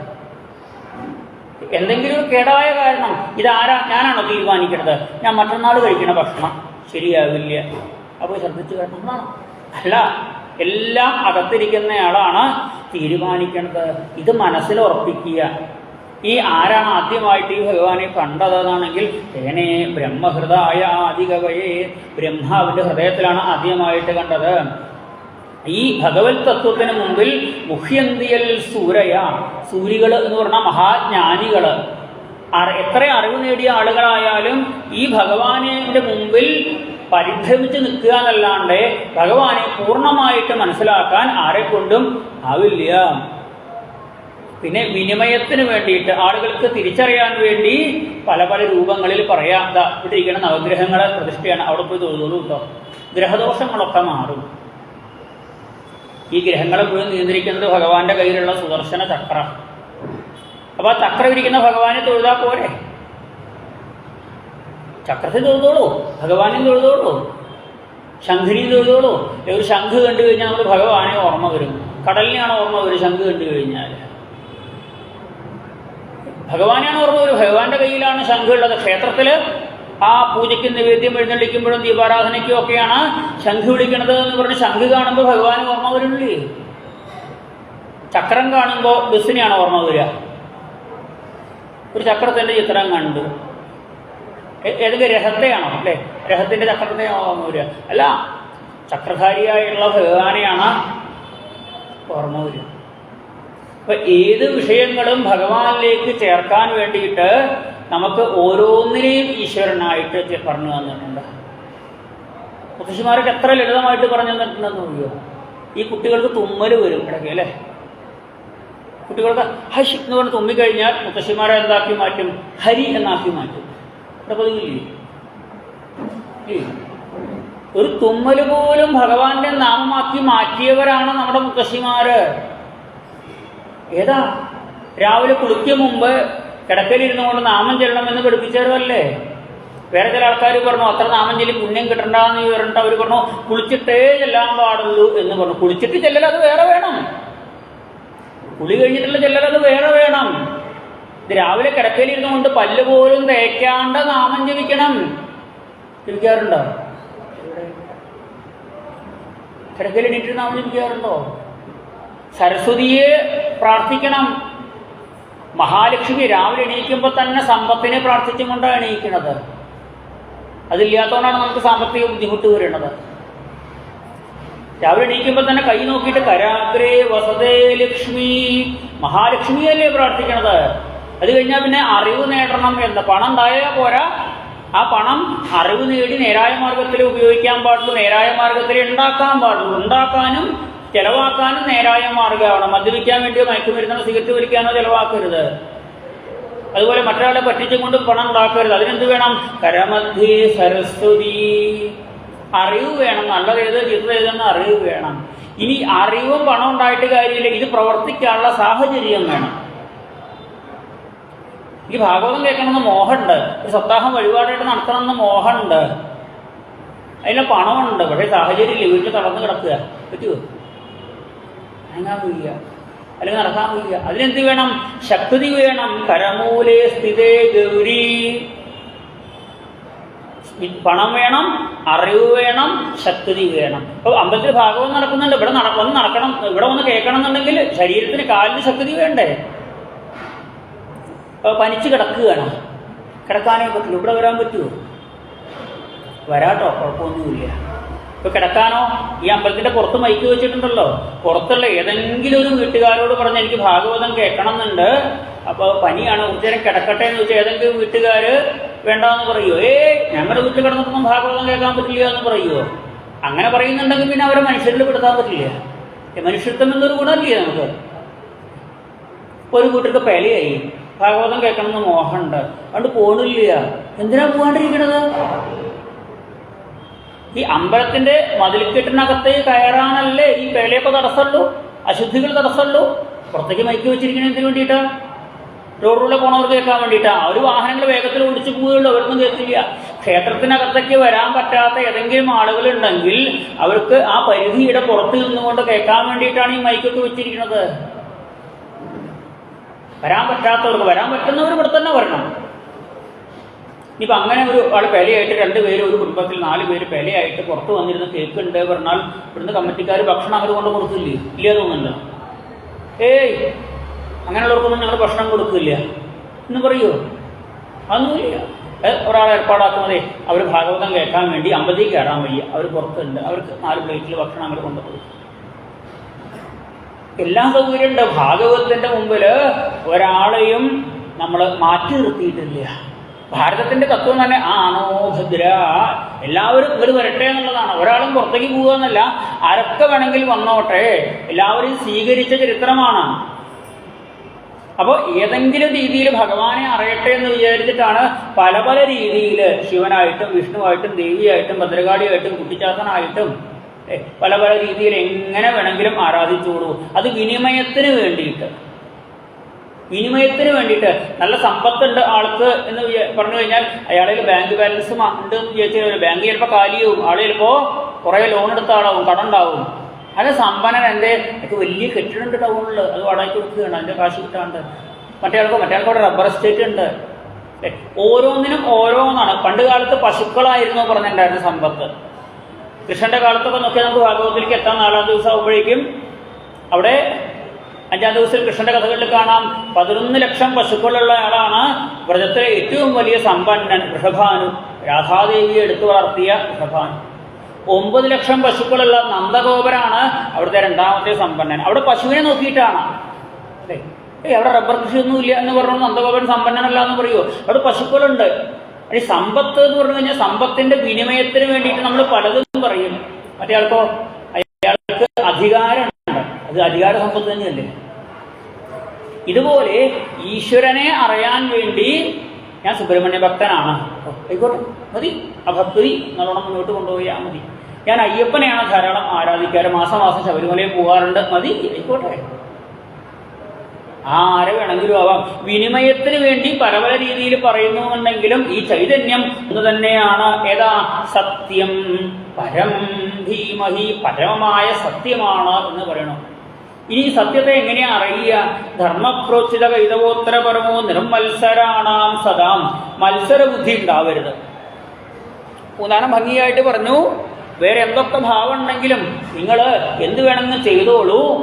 എന്തെങ്കിലും ഒരു കേടായ കാരണം ഇതാരാ ഞാനാണോ തീരുമാനിക്കേണ്ടത് ഞാൻ മറ്റന്നാൾ കഴിക്കണ ഭക്ഷണം ശരിയാവില്ല. അപ്പോൾ ശ്രദ്ധിച്ചു കിടക്കുന്നതാണോ അല്ല എല്ലാം അകത്തിരിക്കുന്നയാളാണ് തീരുമാനിക്കേണ്ടത് ഇത് മനസ്സിൽ ഉറപ്പിക്കുക. ഈ ആരാണ് ആദ്യമായിട്ട് ഈ ഭഗവാനെ കണ്ടതെന്നാണെങ്കിൽ തേനെ ബ്രഹ്മഹൃദായ ആദികവയെ ബ്രഹ്മാവിന്റെ ഹൃദയത്തിലാണ് ആദ്യമായിട്ട് കണ്ടത്. ഈ ഭഗവത് തത്വത്തിന് മുമ്പിൽ മുഹ്യന്തിയൽ സൂരയ സൂരികൾ എന്ന് പറഞ്ഞാൽ മഹാജ്ഞാനികൾ എത്ര അറിവ് നേടിയ ആളുകളായാലും ഈ ഭഗവാനിന്റെ മുമ്പിൽ പരിഭ്രമിച്ച് നിൽക്കുക എന്നല്ലാണ്ട് ഭഗവാനെ പൂർണമായിട്ട് മനസ്സിലാക്കാൻ ആരെക്കൊണ്ടും ആവില്ല. പിന്നെ വിനിമയത്തിന് വേണ്ടിയിട്ട് ആളുകൾക്ക് തിരിച്ചറിയാൻ വേണ്ടി പല പല രൂപങ്ങളിൽ പറയാം. ദാ ഇവിടെ ഇരിക്കുന്ന നവഗ്രഹങ്ങളെ പ്രതിഷ്ഠയാണ്. അവിടെ പോയി തോന്നുള്ളൂ കേട്ടോ. ഗ്രഹദോഷങ്ങളൊക്കെ മാറും. ഈ ഗ്രഹങ്ങളെ മുഴുവൻ നിയന്ത്രിക്കുന്നത് ഭഗവാന്റെ കയ്യിലുള്ള സുദർശന ചക്രം. അപ്പൊ ആ ചക്രം ഇരിക്കുന്ന ഭഗവാനെ തൊഴുതാ പോരെ? ചക്രത്തിൽ തൊഴുതോളൂ ഭഗവാനെ തൊഴുതോളൂ ശംഖിനെയും തൊഴുതോളൂ. ഒരു ശംഖ് കണ്ടു കഴിഞ്ഞാൽ നമ്മൾ ഭഗവാനെ ഓർമ്മ വരും. കടലിനെയാണ് ഓർമ്മ വരും ശംഖ് കണ്ടു കഴിഞ്ഞാൽ. ഭഗവാനെയാണ് ഓർമ്മ വരും. ഭഗവാന്റെ കയ്യിലാണ് ശംഖുള്ളത് ക്ഷേത്രത്തിൽ ആ പൂജയ്ക്ക് നിവേദ്യം എഴുന്നള്ളിക്കുമ്പോഴും ദീപാരാധനയ്ക്കും ഒക്കെയാണ് ശംഖ് വിളിക്കണത് എന്ന് പറഞ്ഞ് ശംഖ് കാണുമ്പോൾ ഭഗവാൻ ഓർമ്മ വരുന്നില്ലേ ചക്രം കാണുമ്പോൾ ബസ്സിനെയാണ് ഓർമ്മ വരിക. ഒരു ചക്രത്തിന്റെ ചിത്രം കണ്ടു. ഏതൊക്കെ രഹത്തെയാണോ അല്ലേ? രഹത്തിന്റെ ചക്രത്തെയാണോ ഓർമ്മ വരിക. അല്ല ചക്രധാരിയായുള്ള ഭഗവാനെയാണ് ഓർമ്മ വരിക. അപ്പൊ ഏത് വിഷയങ്ങളും ഭഗവാനിലേക്ക് ചേർക്കാൻ വേണ്ടിയിട്ട് നമുക്ക് ഓരോന്നിനെയും ഈശ്വരനായിട്ട് പറഞ്ഞു തന്നിട്ടുണ്ട്. മുത്തശ്ശിമാർക്ക് എത്ര ലളിതമായിട്ട് പറഞ്ഞു തന്നിട്ടുണ്ടെന്ന് നോക്കിയോ? ഈ കുട്ടികൾക്ക് തുമ്മൽ വരും ഇടയ്ക്ക് അല്ലേ? കുട്ടികൾക്ക് ഹഷ് എന്ന് പറഞ്ഞ് തുമ്മിക്കഴിഞ്ഞാൽ മുത്തശ്ശിമാരെ എന്താക്കി മാറ്റും? ഹരി എന്നാക്കി മാറ്റും. ഇവിടെ പതിവില്ലേ? ഒരു തുമ്മൽ പോലും ഭഗവാന്റെ നാമമാക്കി മാറ്റിയവരാണ് നമ്മുടെ മുത്തശ്ശിമാര്. ഏതാ? രാവിലെ കുളിക്കും മുമ്പ് കിടക്കലിരുന്നു കൊണ്ട് നാമം ചെല്ലണമെന്ന് പഠിപ്പിച്ചവരല്ലേ? വേറെ ചില ആൾക്കാർ പറഞ്ഞു അത്ര നാമം ചെല്ലി പുണ്യം കിട്ടണ്ടെന്ന് പറഞ്ഞിട്ട് അവർ പറഞ്ഞു കുളിച്ചിട്ടേ ചെല്ലാൻ പാടുള്ളൂ എന്ന് പറഞ്ഞു. കുളിച്ചിട്ട് ചെല്ലൽ അത് വേറെ വേണം. കുളി കഴിഞ്ഞിട്ടുള്ള ചെല്ലൽ അത് വേറെ വേണം. ഇത് രാവിലെ കിടക്കലിരുന്നു കൊണ്ട് പല്ല് പോലും തേക്കാണ്ട നാമം ജപിക്കണം. ജപിക്കാറുണ്ടോ? കിടക്കലിണിട്ട് നാമം ജപിക്കാറുണ്ടോ? സരസ്വതിയെ പ്രാർത്ഥിക്കണം. മഹാലക്ഷ്മി രാവിലെ എണീക്കുമ്പോൾ തന്നെ സമ്പത്തിനെ പ്രാർത്ഥിച്ചുകൊണ്ടാണ് എണീക്കുന്നത്. അതില്ലാത്തതുകൊണ്ടാണ് നമുക്ക് സാമ്പത്തിക ബുദ്ധിമുട്ട് വരുന്നത്. രാവിലെ എണീക്കുമ്പോൾ തന്നെ കൈ നോക്കിയിട്ട് കരാഗ്രേ വസതേ ലക്ഷ്മി. മഹാലക്ഷ്മിയല്ലേ പ്രാർത്ഥിക്കണത്? അത് കഴിഞ്ഞാൽ പിന്നെ അറിവ് നേടണം എന്ന്. പണം ഉണ്ടായാൽ പോരാ. ആ പണം അറിവ് നേടി നേരായ മാർഗത്തിൽ ഉപയോഗിക്കാൻ പാടുള്ളൂ. നേരായ മാർഗത്തിൽ ഉണ്ടാക്കാൻ പാടുള്ളൂ. ഉണ്ടാക്കാനും ചെലവാക്കാനും നേരായ മാർഗമാണ് മദ്യപിക്കാൻ വേണ്ടിയോ മയക്കുമരുന്നോ സിഗരറ്റ് വലിക്കാനോ ചെലവാക്കരുത്. അതുപോലെ മറ്റൊരാളെ പറ്റിച്ചും കൊണ്ട് പണം ഉണ്ടാക്കരുത്. അതിനെന്ത് വേണം? കരമധ്യേ സരസ്വതി. അറിവ് വേണം. നല്ലത് ഏത് ചിത്രം ഏതെന്ന് അറിവ് വേണം. ഇനി അറിവും പണം ഉണ്ടായിട്ട് കാര്യമില്ല. ഇത് പ്രവർത്തിക്കാനുള്ള സാഹചര്യം വേണം. ഈ ഭാഗവതം കേൾക്കണമെന്ന് മോഹമുണ്ട്. ഒരു സപ്താഹം വഴിപാടായിട്ട് നടത്തണമെന്ന് മോഹമുണ്ട്. അതിന് പണമുണ്ട്. പക്ഷേ സാഹചര്യമില്ല. വീട്ടിൽ തളർന്നു കിടക്കുക. പറ്റുമോ അനങ്ങാൻ വയ്യ അല്ലെങ്കിൽ നടക്കാവില്ല അതിനെന്ത് വേണം? ശക്തി വേണം. കരമൂലേ സ്ഥിതേ ഗൗരി. പണം വേണം അറിവ് വേണം ശക്തി വേണം. അപ്പോൾ അമ്പലത്തിൽ ഭാഗവും നടക്കുന്നുണ്ട്. ഇവിടെ നട വന്ന് നടക്കണം. ഇവിടെ ഒന്ന് കേൾക്കണം എന്നുണ്ടെങ്കിൽ ശരീരത്തിന് കാലിന് ശക്തി വേണ്ടേ? അപ്പോൾ പനിച്ച് കിടക്കുകയാണ്. കിടക്കാനേ പറ്റില്ല. ഇവിടെ വരാൻ പറ്റുമോ? വരാട്ടോ. കുഴപ്പമൊന്നുമില്ല. ഇപ്പൊ കിടക്കാനോ? ഈ അമ്പലത്തിന്റെ പുറത്ത് മൈക്ക് വെച്ചിട്ടുണ്ടല്ലോ. പുറത്തുള്ള ഏതെങ്കിലും ഒരു വീട്ടുകാരോട് പറഞ്ഞ് എനിക്ക് ഭാഗവതം കേൾക്കണം എന്നുണ്ട് അപ്പൊ പനിയാണ് കുറച്ചു കിടക്കട്ടെ എന്ന് വെച്ചാൽ ഏതെങ്കിലും വീട്ടുകാര് വേണ്ടാന്ന് പറയുമോ ഏ ഞങ്ങളുടെ വീട്ടിൽ കിടന്നിട്ടൊന്നും ഭാഗവതം കേൾക്കാൻ പറ്റില്ല എന്ന് പറയുമോ അങ്ങനെ പറയുന്നുണ്ടെങ്കിൽ പിന്നെ അവരെ മനുഷ്യരിൽ പെടുത്താൻ പറ്റില്ല. മനുഷ്യത്വം എന്നൊരു ഗുണമല്ലേ നമുക്ക്? ഒരു കൂട്ടർക്ക് പെലയായി. ഭാഗവതം കേൾക്കണം എന്ന് മോഹമുണ്ട്. അതുകൊണ്ട് പോണില്ല. എന്തിനാ പോകാണ്ടിരിക്കണത് ഈ അമ്പലത്തിന്റെ മതിൽക്കെട്ടിനകത്ത് കയറാനല്ലേ ഈ പേളയൊക്കെ തടസ്സമുള്ളൂ? അശുദ്ധികൾ തടസ്സമുള്ളൂ? പുറത്തേക്ക് മൈക്ക് എന്തിനു വേണ്ടിയിട്ടാ? റോഡിലൂടെ പോണവർക്ക് കേൾക്കാൻ വേണ്ടിയിട്ടാ? ഒരു വാഹനങ്ങൾ വേഗത്തിൽ ഓടിച്ചു പോവുകയുള്ളൂ അവരൊന്നും കേൾക്കില്ല. ക്ഷേത്രത്തിനകത്തേക്ക് വരാൻ പറ്റാത്ത ഏതെങ്കിലും ആളുകളുണ്ടെങ്കിൽ അവർക്ക് ആ പരിധിയുടെ പുറത്ത് നിന്നുകൊണ്ട് കേൾക്കാൻ വേണ്ടിയിട്ടാണ് ഈ മൈക്കൊക്കെ വെച്ചിരിക്കുന്നത് വരാൻ പറ്റാത്തവർക്ക് വരാൻ പറ്റുന്നവർ ഇവിടെ തന്നെ വരണം. ഇനിയിപ്പോൾ അങ്ങനെ ഒരു ആൾ പെലയായിട്ട് രണ്ട് പേര് ഒരു കുടുംബത്തിൽ നാല് പേര് പെലയായിട്ട് പുറത്ത് കേക്ക് ഉണ്ട് പറഞ്ഞാൽ ഇവിടുന്ന് കമ്മിറ്റിക്കാർ ഭക്ഷണം അവർ കൊണ്ട് കൊടുക്കില്ലേ? ഇല്ല തോന്നില്ല ഏയ് അങ്ങനെയുള്ളവർക്കൊന്നും ഞങ്ങൾ ഭക്ഷണം കൊടുക്കില്ല. എന്ന് പറയുമോ അതൊന്നുമില്ല. ഒരാൾ ഏർപ്പാടാക്കുന്നതേ അവർ ഭാഗവതം കേൾക്കാൻ വേണ്ടി അമ്പതി കയറാൻ വയ്യ. അവർ പുറത്തുണ്ട്. അവർക്ക് നാല് പ്ലേറ്റിൽ ഭക്ഷണം അവർ കൊണ്ടു കൊടുക്കും. എല്ലാ സൗകര്യമുണ്ട്. ഭാഗവതത്തിന്റെ മുമ്പിൽ ഒരാളെയും നമ്മൾ മാറ്റി നിർത്തിയിട്ടില്ല. ഭാരതത്തിന്റെ തത്വം തന്നെ ആണോ ഭദ്ര എല്ലാവരും ഇവർ വരട്ടെ എന്നുള്ളതാണ്. ഒരാളും പുറത്തേക്ക് പോകുക എന്നല്ല ആരൊക്കെ വേണമെങ്കിൽ വന്നോട്ടെ എല്ലാവരും സ്വീകരിച്ച ചരിത്രമാണ്. അപ്പോൾ ഏതെങ്കിലും രീതിയിൽ ഭഗവാനെ അറിയട്ടെ എന്ന് വിചാരിച്ചിട്ടാണ് പല പല രീതിയിൽ ശിവനായിട്ടും വിഷ്ണുവായിട്ടും ദേവിയായിട്ടും ഭദ്രകാളിയായിട്ടും കുട്ടിച്ചാത്തനായിട്ടും പല പല രീതിയിൽ എങ്ങനെ വേണമെങ്കിലും ആരാധിച്ചോളൂ. അത് വിനിമയത്തിന് വേണ്ടിയിട്ട്. വിനിമയത്തിന് വേണ്ടിയിട്ട് നല്ല സമ്പത്തുണ്ട് ആൾക്ക് എന്ന് പറഞ്ഞു കഴിഞ്ഞാൽ അയാളിൽ ബാങ്ക് ബാലൻസ് ഉണ്ട് എന്ന് വിചാരിച്ചാൽ ബാങ്ക് ചിലപ്പോൾ കാലിയാവും. ആൾ ചിലപ്പോൾ കുറേ ലോൺ എടുത്ത ആളാവും കടം ഉണ്ടാവും അത് സമ്പന്നൻ എന്റെ എനിക്ക് വലിയ കെട്ടിടമുണ്ട് ടൗണിൽ അത് വാടകയ്ക്ക് കൊടുക്കുകയാണ്. അതിന്റെ കാശ് കിട്ടാണ്ട്. മറ്റേ ആൾക്ക് മറ്റേ ആൾക്ക് റബ്ബർ എസ്റ്റേറ്റ് ഉണ്ട്. ഓരോന്നിനും ഓരോന്നാണ്. പണ്ട് കാലത്ത് പശുക്കളായിരുന്നു പറഞ്ഞിട്ടുണ്ടായിരുന്ന സമ്പത്ത്. കൃഷ്ണന്റെ കാലത്തൊക്കെ നോക്കിയാൽ നമുക്ക് ഭാഗവതത്തിലേക്ക് എത്താൻ നാലാം ദിവസം ആകുമ്പോഴേക്കും അവിടെ അഞ്ചാം ദിവസം കൃഷ്ണന്റെ കഥകളിൽ കാണാം. പതിനൊന്ന് ലക്ഷം പശുക്കളുള്ള ആളാണ് വ്രജത്തിലെ ഏറ്റവും വലിയ സമ്പന്നൻ വൃഷഭാനു. രാധാദേവിയെ എടുത്തു വളർത്തിയ വൃഷഭാനു. ഒമ്പത് ലക്ഷം പശുക്കളുള്ള നന്ദഗോപരാണ് അവിടുത്തെ രണ്ടാമത്തെ സമ്പന്നൻ. അവിടെ പശുവിനെ നോക്കിയിട്ടാണ്. അല്ലേ? അവിടെ റബ്ബർ കൃഷിയൊന്നുമില്ല എന്ന് പറഞ്ഞു നന്ദഗോപൻ സമ്പന്നനല്ല എന്ന് പറയുമോ അവിടെ പശുക്കളുണ്ട്. ഈ സമ്പത്ത് എന്ന് പറഞ്ഞു കഴിഞ്ഞാൽ സമ്പത്തിന്റെ വിനിമയത്തിന് വേണ്ടിയിട്ട് നമ്മൾ പലതും പറയും. മറ്റേ ആൾക്കോ? അയാൾക്ക് അധികാരമുണ്ട്. അത് അധികാര സമ്പത്ത് തന്നെയല്ലേ? ഇതുപോലെ ഈശ്വരനെ അറിയാൻ വേണ്ടി ഞാൻ സുബ്രഹ്മണ്യ ഭക്തനാണ്. ആയിക്കോട്ടെ. മതി. ആ ഭക്തി നല്ലോണം മുന്നോട്ട് കൊണ്ടുപോയാൽ മതി. ഞാൻ അയ്യപ്പനെയാണ് ധാരാളം ആരാധിക്കാറ്. മാസം മാസം ശബരിമലയിൽ പോകാറുണ്ട്. മതി ആയിക്കോട്ടെ. ആ ആരെ വേണമെങ്കിലും ആവാം. വിനിമയത്തിന് വേണ്ടി പല പല രീതിയിൽ പറയുന്നുണ്ടെങ്കിലും ഈ ചൈതന്യം ഒന്ന് തന്നെയാണ് ഏതാ സത്യം. പരം ധീമഹി പരമമായ സത്യമാണ് എന്ന് പറയണം. ഇനി ഈ സത്യത്തെ എങ്ങനെയാ അറിയുക? ധർമ്മപ്രോച്ചിത കൈതവോത്തരപരമോ നിർമത്സരാണാം സദാം. മത്സരബുദ്ധി ഉണ്ടാവരുത്. മൂന്നാനം ഭംഗിയായിട്ട് പറഞ്ഞു. വേറെ എന്തൊക്കെ ഭാവം ഉണ്ടെങ്കിലും നിങ്ങൾ എന്ത് വേണമെന്ന് ചെയ്തോളൂ.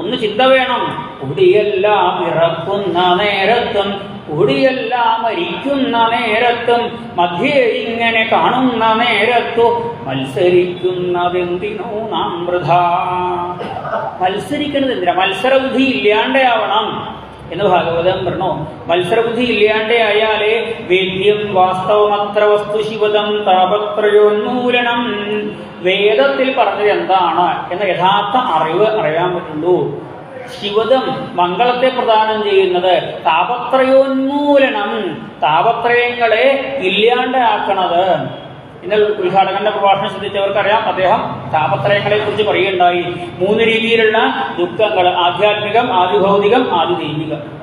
ഒന്ന് ചിന്ത വേണം. കുടിയെല്ലാം ഇറക്കുന്ന നേരത്തും കുടിയെല്ലാം മരിക്കുന്ന നേരത്തും മധ്യേ ഇങ്ങനെ കാണുന്ന നേരത്തു മത്സരിക്കുന്നതെന്തിനോ നാം വൃഥ. മത്സരിക്കുന്നത് എന്തിനാ? മത്സരബുദ്ധി ഇല്ലാണ്ടാവണം എന്ന് ഭാഗവതം പറഞ്ഞു. മത്സരബുദ്ധി ഇല്ലാണ്ടായാലേ വേദ്യം വാസ്തവമത്ര വസ്തു ശിവതം താപത്രയോന്മൂലനം വേദത്തിൽ പറഞ്ഞത് എന്താണ്? എന്ന യഥാർത്ഥ അറിവ് അറിയാൻ പറ്റുള്ളൂ. ശിവതം മംഗളത്തെ പ്രദാനം ചെയ്യുന്നത് താപത്രയോന്മൂലനം താപത്രയങ്ങളെ ഇല്ലാണ്ടാക്കണത്. ഇന്നൽ ഉദ്ഘാടകന്റെ പ്രഭാഷണം ശ്രദ്ധിച്ചവർക്കറിയാം അദ്ദേഹം താപത്രയങ്ങളെ കുറിച്ച് പറയുകയുണ്ടായി. മൂന്ന് രീതിയിലുള്ള ദുഃഖങ്ങൾ ആധ്യാത്മികം ആദിഭൗതികം ആദിദൈവികം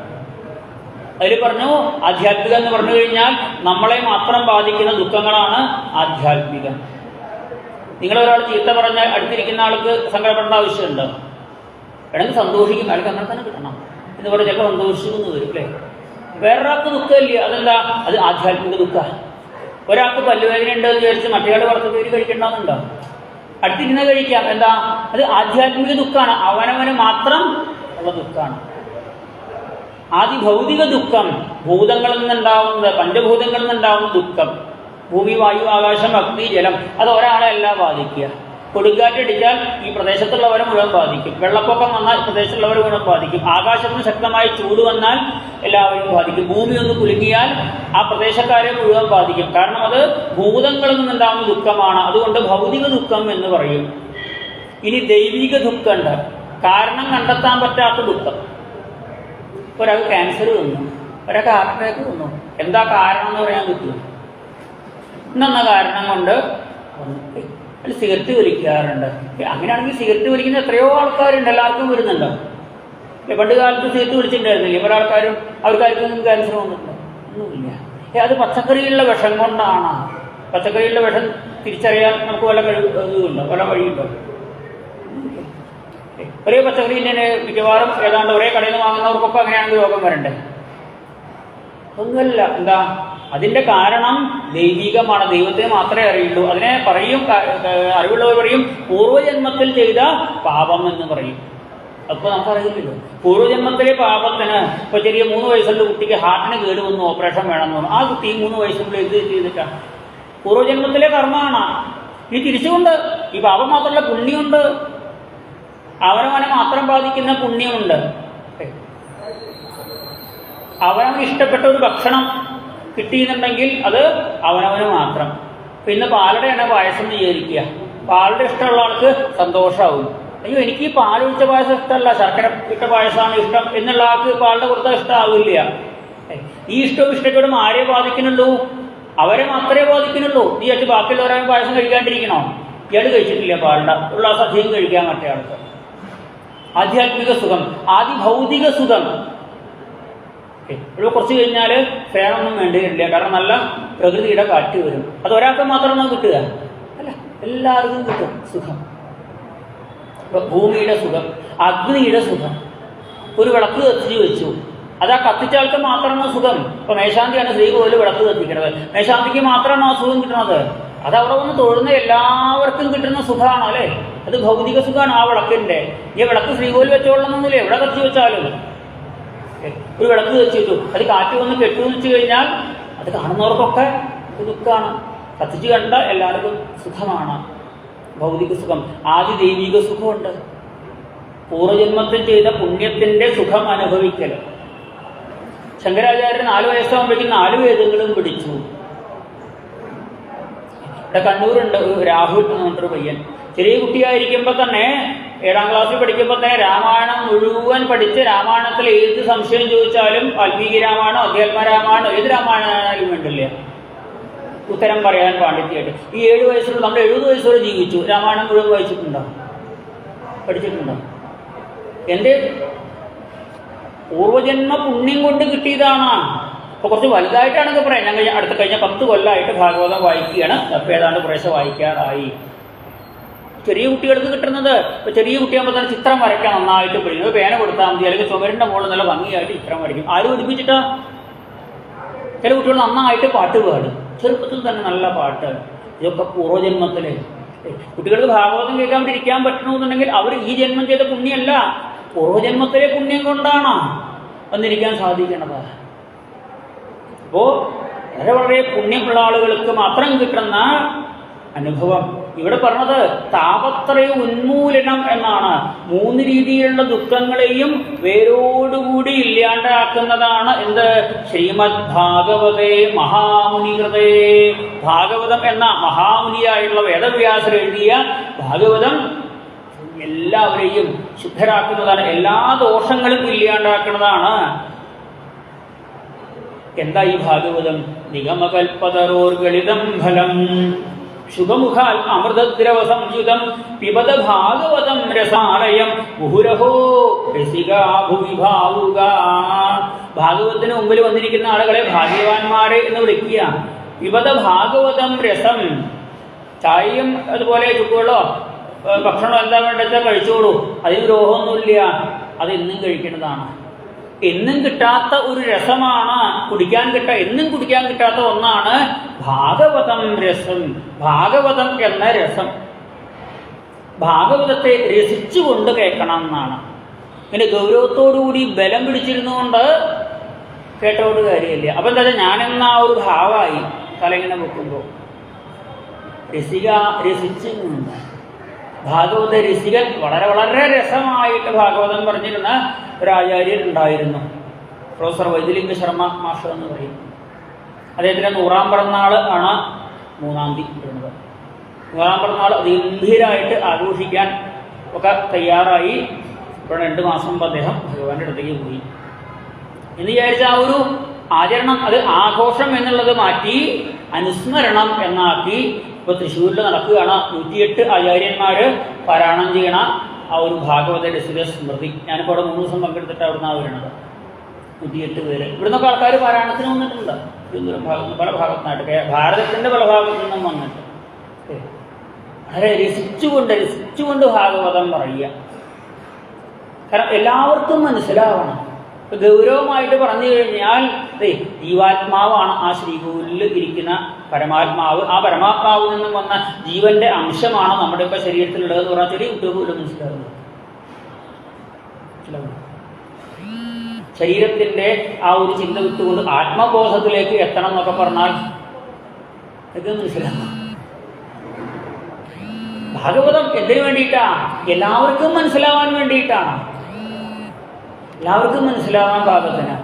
അതിൽ പറഞ്ഞു ആധ്യാത്മികം എന്ന് പറഞ്ഞു കഴിഞ്ഞാൽ നമ്മളെ മാത്രം ബാധിക്കുന്ന ദുഃഖങ്ങളാണ് ആധ്യാത്മികം. നിങ്ങളൊരാൾ ചീത്ത പറഞ്ഞാൽ അടുത്തിരിക്കുന്ന ആൾക്ക് സങ്കടപ്പെടേണ്ട ആവശ്യമുണ്ടോ? വേണമെങ്കിൽ സന്തോഷിക്കും അയാൾക്ക് അങ്ങനെ തന്നെ കിട്ടണം. എന്ന് പറഞ്ഞാൽ ചിലപ്പോൾ സന്തോഷിക്കുന്നു വരും അല്ലേ? വേറൊരാൾക്ക് ദുഃഖമില്ല. അതെന്താ? അത് ആധ്യാത്മിക ദുഃഖ ഒരാൾക്ക് പല്ലുവേദന ഉണ്ടെന്ന് വിചാരിച്ച് മറ്റേയാൾ പേര് കഴിക്കണ്ടെന്നുണ്ടോ? അടുത്തിരുന്ന് കഴിക്കാം. എന്താ? അത് ആധ്യാത്മിക ദുഃഖമാണ്. അവനവന് മാത്രം ഉള്ള ദുഃഖമാണ്. ആദ്യ ഭൗതിക ദുഃഖം ഭൂതങ്ങളിൽ നിന്നുണ്ടാവുന്നത് പഞ്ചഭൂതങ്ങളിൽ നിന്നുണ്ടാവുന്ന ദുഃഖം. ഭൂമി വായു ആകാശം അഗ്നി ജലം അത് ഒരാളെ അല്ല ബാധിക്കുക. കൊടുങ്കാറ്റടിച്ചാൽ ഈ പ്രദേശത്തുള്ളവരെ മുഴുവൻ ബാധിക്കും. വെള്ളപ്പൊക്കം വന്നാൽ പ്രദേശത്തുള്ളവരെ മുഴുവൻ ബാധിക്കും. ആകാശത്തിന് ശക്തമായി ചൂട് വന്നാൽ എല്ലാവരെയും ബാധിക്കും. ഭൂമി ഒന്ന് കുലുങ്ങിയാൽ ആ പ്രദേശക്കാരെ മുഴുവൻ ബാധിക്കും. കാരണം അത് ഭൂതങ്ങളിൽ നിന്നുണ്ടാകുന്ന ദുഃഖമാണ്. അതുകൊണ്ട് ഭൗതിക ദുഃഖം എന്ന് പറയും. ഇനി ദൈവിക ദുഃഖമുണ്ട് കാരണം കണ്ടെത്താൻ പറ്റാത്ത ദുഃഖം. ഒരാൾക്ക് ക്യാൻസർ വന്നു. ഒരാൾക്ക് ഹാർട്ട് അറ്റാക്ക് വന്നു. എന്താ കാരണം എന്ന് പറയാൻ പറ്റുമോ ഇന്നെന്ന കാരണം കൊണ്ട് അല്ല സിഗരറ്റ് വലിക്കാറുണ്ട്. അങ്ങനെയാണെങ്കിൽ സിഗരറ്റ് വലിക്കുന്ന എത്രയോ ആൾക്കാരുണ്ട് എല്ലാവർക്കും വരുന്നുണ്ടോ. പണ്ട് കാലത്ത് സിഗരറ്റ് വലിച്ചിട്ടുണ്ടായിരുന്നില്ല. പല ആൾക്കാരും അവർക്കാർക്കൊന്നും ക്യാൻസർ വന്നിട്ടുണ്ടോ ഒന്നുമില്ല. ഏ, അത് പച്ചക്കറിയിലുള്ള വിഷം കൊണ്ടാണ്. പച്ചക്കറിയിലുള്ള വിഷം തിരിച്ചറിയാൻ നമുക്ക് വല്ല കഴിവ് ഇതുണ്ടോ വല്ല വഴിയുണ്ടോ? ഒരേ പച്ചക്കറി തന്നെ മിക്കവാറും ഏതാണ്ട് ഒരേ കടയിൽ നിന്ന് വാങ്ങുന്നവർക്കൊക്കെ അങ്ങനെയാണെങ്കിൽ രോഗം വരണ്ടേ? ഒന്നുമല്ല. എന്താ? അതിന്റെ കാരണം ദൈവികമാണ്. ദൈവത്തെ മാത്രമേ അറിയുള്ളൂ. അതിനെ പറയും അറിവുള്ളവർ പറയും പൂർവജന്മത്തിൽ ചെയ്ത പാപം എന്ന് പറയും. അപ്പൊ നമുക്കറിയില്ലല്ലോ പൂർവജന്മത്തിലെ പാപത്തിന് ഇപ്പൊ ചെറിയ മൂന്ന് വയസ്സുള്ള കുട്ടിക്ക് ഹാർട്ടിന് കേട് വന്നു ഓപ്പറേഷൻ വേണമെന്ന് ആ കുട്ടി മൂന്ന് വയസ്സുള്ള ഇത് ചെയ്തിട്ടാ? പൂർവജന്മത്തിലെ കർമ്മമാണ്. ഈ തിരിച്ചുകൊണ്ട് ഈ പാപം മാത്രമല്ല പുണ്യമുണ്ട്. അവനവനെ മാത്രം ബാധിക്കുന്ന പുണ്യമുണ്ട്. അവനവന് ഇഷ്ടപ്പെട്ട ഒരു ഭക്ഷണം കിട്ടിയെന്നുണ്ടെങ്കിൽ അത് അവനവന് മാത്രം. പിന്നെ പാലടയാണ് പായസം വിചാരിക്കുക പാലട ഇഷ്ടമുള്ള ആൾക്ക് സന്തോഷമാവും. അയ്യോ എനിക്ക് ഈ പാലൊഴിച്ച പായസം ഇഷ്ടമല്ല. ശർക്കര ഇട്ട പായസമാണ് ഇഷ്ടം എന്നുള്ള ആൾക്ക് പാലിന്റെ കൊടുത്ത ഇഷ്ടമാവില്ല ഈ ഇഷ്ടവും ഇഷ്ടക്കേടും ആരെ ബാധിക്കുന്നുള്ളൂ? അവരെ മാത്രമേ ബാധിക്കുന്നുള്ളൂ. നീ അച്ഛൻ ബാക്കിയുള്ളവരെ പായസം കഴിക്കാണ്ടിരിക്കണോ? ഇയാൾ കഴിച്ചിട്ടില്ല പാലട ഉള്ള സദ്യയും കഴിക്കാൻ മറ്റേ ആൾക്ക്. ആധ്യാത്മിക സുഖം ആദ്യ ഭൗതിക സുഖം. ഇവിടെ കുറച്ച് കഴിഞ്ഞാൽ ഫാനൊന്നും വേണ്ടി വരില്ല കാരണം നല്ല പ്രകൃതിയുടെ കാറ്റ് വരും. അത് ഒരാൾക്ക് മാത്രമാണ് കിട്ടുക? അല്ല എല്ലാവർക്കും കിട്ടും സുഖം. ഭൂമിയുടെ സുഖം അഗ്നിയുടെ സുഖം. ഒരു വിളക്ക് കത്തിച്ച് വെച്ചു. അത് ആ കത്തിച്ച ആൾക്ക് മാത്രമാണ് സുഖം? ഇപ്പൊ മേശാന്തിയാണ് സ്ത്രീ പോലും വിളക്ക് കത്തിക്കുന്നത് മേശാന്തിക്ക് മാത്രമാണ് ആ സുഖം കിട്ടുന്നത് അത് അവിടെ വന്ന് തൊഴുന്ന എല്ലാവർക്കും കിട്ടുന്ന സുഖമാണ് അല്ലേ? അത് ഭൗതിക സുഖമാണ് ആ വിളക്കിന്റെ. ഈ വിളക്ക് ശ്രീകോവിൽ വെച്ചോളണമെന്നില്ല. എവിടെ കത്തി വെച്ചാലും. ഒരു വിളക്ക് വെച്ചിട്ടു അത് കാറ്റ് വന്ന് കെട്ടു വെച്ച് കഴിഞ്ഞാൽ അത് കാണുന്നവർക്കൊക്കെ ദുഃഖമാണ് കത്തിച്ച് കണ്ട എല്ലാവർക്കും സുഖമാണ്. ഭൗതിക സുഖം. ആദ്യ ദൈവിക സുഖമുണ്ട്. പൂർവജന്മത്തിൽ ചെയ്ത പുണ്യത്തിന്റെ സുഖം അനുഭവിക്കൽ. ശങ്കരാചാര്യൻ നാല് വയസ്സാകുമ്പോഴേക്കും നാല് വേദങ്ങളും പിടിച്ചു. ഇവിടെ കണ്ണൂരുണ്ട് രാഹുൽ എന്ന് പറഞ്ഞിട്ടൊരു പയ്യൻ. ചെറിയ കുട്ടിയായിരിക്കുമ്പോൾ തന്നെ ഏഴാം ക്ലാസ്സിൽ പഠിക്കുമ്പോൾ തന്നെ രാമായണം മുഴുവൻ പഠിച്ച് രാമായണത്തിൽ ഏത് സംശയം ചോദിച്ചാലും വാൽമീകി രാമായണം അധ്യാത്മ രാമായണം ഏത് രാമായണമായാലും വേണ്ടില്ല? ഉത്തരം പറയാൻ പാണ്ഡിത്യമായിട്ട് ഈ ഏഴ് വയസ്സിൽ നമ്മൾ എഴുപത് വയസ്സ് വരെ ജീവിച്ചു. രാമായണം മുഴുവൻ വായിച്ചിട്ടുണ്ടോ? പഠിച്ചിട്ടുണ്ടോ? എന്റെ പൂർവജന്മ പുണ്യം കൊണ്ട് കിട്ടിയതാണ്. അപ്പോൾ കുറച്ച് വലുതായിട്ടാണെങ്കിൽ പറയാം ഞാൻ അടുത്ത കഴിഞ്ഞ പത്ത് കൊല്ലമായിട്ട് ഭാഗവതം വായിക്കുകയാണ്. അപ്പൊ ഏതാണ്ട് കുറേശ്ശെ വായിക്കാറായി. ചെറിയ കുട്ടികൾക്ക് കിട്ടുന്നത്. ഇപ്പൊ ചെറിയ കുട്ടിയാകുമ്പോൾ തന്നെ ചിത്രം വരയ്ക്കാൻ നന്നായിട്ട് പഠിക്കും. പേന കൊടുത്താൽ മതി. അല്ലെങ്കിൽ ചുമരിന്റെ മുകളിൽ നല്ല ഭംഗിയായിട്ട് ചിത്രം വരയ്ക്കും. ആരും പഠിപ്പിച്ചിട്ടാ? ചില കുട്ടികൾ നന്നായിട്ട് പാട്ട് പാടും. ചെറുപ്പത്തിൽ തന്നെ നല്ല പാട്ട്. ഇതൊക്കെ പൂർവജന്മത്തിലെ. കുട്ടികൾക്ക് ഭാഗവതം കേൾക്കാൻ വേണ്ടി ഇരിക്കാൻ പറ്റണമെന്നുണ്ടെങ്കിൽ അവർ ഈ ജന്മം ചെയ്ത പുണ്യമല്ല പൂർവജന്മത്തിലെ പുണ്യം കൊണ്ടാണ് വന്നിരിക്കാൻ സാധിക്കണത്. അപ്പോ വളരെ വളരെ പുണ്യമുള്ള ആളുകൾക്ക് മാത്രം കിട്ടുന്ന അനുഭവം. ഇവിടെ പറഞ്ഞത് താപത്രയ ഉന്മൂലനം എന്നാണ്. മൂന്ന് രീതിയിലുള്ള ദുഃഖങ്ങളെയും വേരോടുകൂടി ഇല്ലാണ്ടാക്കുന്നതാണ് എന്ത്? ശ്രീമദ് ഭാഗവതേ മഹാമുനികൃതേ. ഭാഗവതം എന്ന മഹാമുനിയായുള്ള വേദവ്യാസർ എഴുതിയ ഭാഗവതം എല്ലാവരെയും ശുദ്ധരാക്കുന്നതാണ്. എല്ലാ ദോഷങ്ങളും ഇല്ലാണ്ടാക്കുന്നതാണ്. എന്താ ഈ ഭാഗവതം? നിഗമകൽപതരോർഗളിതം ഫലം. ശുഭമുഖാൽ അമൃതദ്രവ സംയുതം പിബത ഭാഗവതം രസാലയം ഉഹുരഹോ രസികാഭുവിഭാവുക ഭുവി ഭാവുക. ഭാഗവതത്തിന് മുമ്പിൽ വന്നിരിക്കുന്ന ആളുകളെ ഭാഗ്യവാന്മാരെ എന്ന് വിളിക്കുക. പിബത ഭാഗവതം രസം. ചായയും അതുപോലെ ചുക്കുവെള്ളോ ഭക്ഷണം എന്താ വേണ്ടെച്ചാൽ കഴിച്ചോളൂ. അതിന് ദ്രോഹമൊന്നുമില്ല. അത് എന്നും കഴിക്കേണ്ടതാണ്. എന്നും കിട്ടാത്ത ഒരു രസമാണ്. കുടിക്കാൻ കിട്ട എന്നും കുടിക്കാൻ കിട്ടാത്ത ഒന്നാണ് ഭാഗവതം രസം. ഭാഗവതം എന്ന രസം. ഭാഗവതത്തെ രസിച്ചുകൊണ്ട് കേൾക്കണം എന്നാണ്. പിന്നെ ഗൗരവത്തോടുകൂടി ബലം പിടിച്ചിരുന്നുകൊണ്ട് കേട്ടോട് കാര്യമില്ല. അപ്പം എന്താ വെച്ചാൽ ഞാനെന്ന ആ ഒരു ഭാവമായി തലയിങ്ങനെ വെക്കുമ്പോൾ രസിക രസിച്ച് ഭാഗവത രസികൻ വളരെ വളരെ രസമായിട്ട് ഭാഗവതം പറഞ്ഞിരുന്ന ഒരു ആചാര്യൻ ഉണ്ടായിരുന്നു. പ്രൊഫസർ വൈദ്യലിംഗ ശർമ്മ മാഷ് എന്ന് പറയും. അദ്ദേഹത്തിന്റെ നൂറാം പിറന്നാൾ ആണ് മൂന്നാം തീയതി വരുന്നത്. നൂറാം പിറന്നാൾ ഗംഭീരമായിട്ട് ആഘോഷിക്കാൻ ഒക്കെ തയ്യാറായി. ഇപ്പോൾ രണ്ട് മാസം മുമ്പ് അദ്ദേഹം ഭഗവാന്റെ അടുത്തേക്ക് പോയി. എന്ന് വിചാരിച്ച ആ ഒരു ആചരണം അത് ആഘോഷം എന്നുള്ളത് മാറ്റി അനുസ്മരണം എന്നാക്കി ഇപ്പൊ തൃശ്ശൂരിൽ നടക്കുകയാണ്. നൂറ്റിയെട്ട് ആചാര്യന്മാര് പാരായണം ചെയ്യണ ആ ഒരു ഭാഗവതയുടെ ശിവസ്മൃതി സ്മൃതി. ഞാനിപ്പോൾ അവിടെ മൂന്ന് ദിവസം പങ്കെടുത്തിട്ട് അവിടുന്ന് വരുന്നത് നൂറ്റിയെട്ട് പേര്. ഇവിടുന്നൊക്കെ ആൾക്കാർ പാരായണത്തിന് വന്നിട്ടുണ്ട്. തിരുവനന്തപുരം ഭാഗത്ത് പല ഭാഗത്തുനിന്നായിട്ട് ഭാരതത്തിന്റെ പല ഭാഗത്തു നിന്നും വന്നിട്ട്. വളരെ രസിച്ചുകൊണ്ട് രസിച്ചുകൊണ്ട് ഭാഗവതം പറയുക. കാരണം എല്ലാവർക്കും മനസ്സിലാവണം. ഗൗരവമായിട്ട് പറഞ്ഞു കഴിഞ്ഞാൽ ദേ ജീവാത്മാവാണ് ആ ശ്രീകോവിലിൽ ഇരിക്കുന്ന പരമാത്മാവ്. ആ പരമാത്മാവിൽ നിന്നും വന്ന ജീവന്റെ അംശമാണ് നമ്മുടെ ഇപ്പൊ ശരീരത്തിലുള്ളത് എന്ന് പറഞ്ഞാൽ ചെറിയ കുട്ടികൾക്ക് പോലും മനസ്സിലാകുന്നു ശരീരത്തിന്റെ ആ ഒരു ചിന്ത വിട്ടുകൊണ്ട് ആത്മബോധത്തിലേക്ക് എത്തണം എന്നൊക്കെ പറഞ്ഞാൽ ഇത് മനസ്സിലാവും ഭാഗവതം എന്തിനു വേണ്ടിയിട്ടാ? എല്ലാവർക്കും മനസ്സിലാവാൻ വേണ്ടിയിട്ടാണ്. എല്ലാവർക്കും മനസ്സിലാവാൻ പാകത്തിന്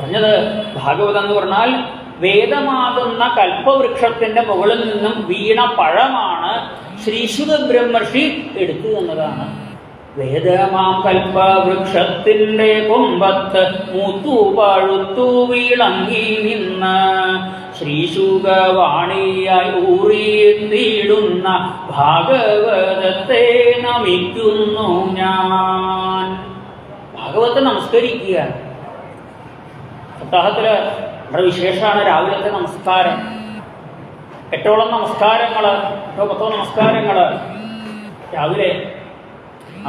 പറഞ്ഞത്. ഭാഗവതം എന്ന് പറഞ്ഞാൽ വേദമാകുന്ന കൽപ്പവൃക്ഷത്തിന്റെ മുകളിൽ നിന്നും വീണ പഴമാണ് ശ്രീശുഖ ബ്രഹ്മർഷി എടുത്തു എന്നതാണ്. വേദമാം കൽപ്പവൃക്ഷത്തിന്റെ കൊമ്പത്ത് മൂത്തു പഴുത്തു വിളങ്ങി നിന്ന് ശ്രീശുഖവാണിയായി ഊറിയെത്തിയിടുന്ന ഭാഗവതത്തെ നമിക്കുന്നു ഞാൻ. ഭാഗവത്തെ നമസ്കരിക്കുക സപ്താഹത്തിൽ നമ്മുടെ വിശേഷമാണ് രാവിലത്തെ നമസ്കാരം. എട്ടോളം നമസ്കാരങ്ങൾ എട്ടോ പത്തോ നമസ്കാരങ്ങൾ. രാവിലെ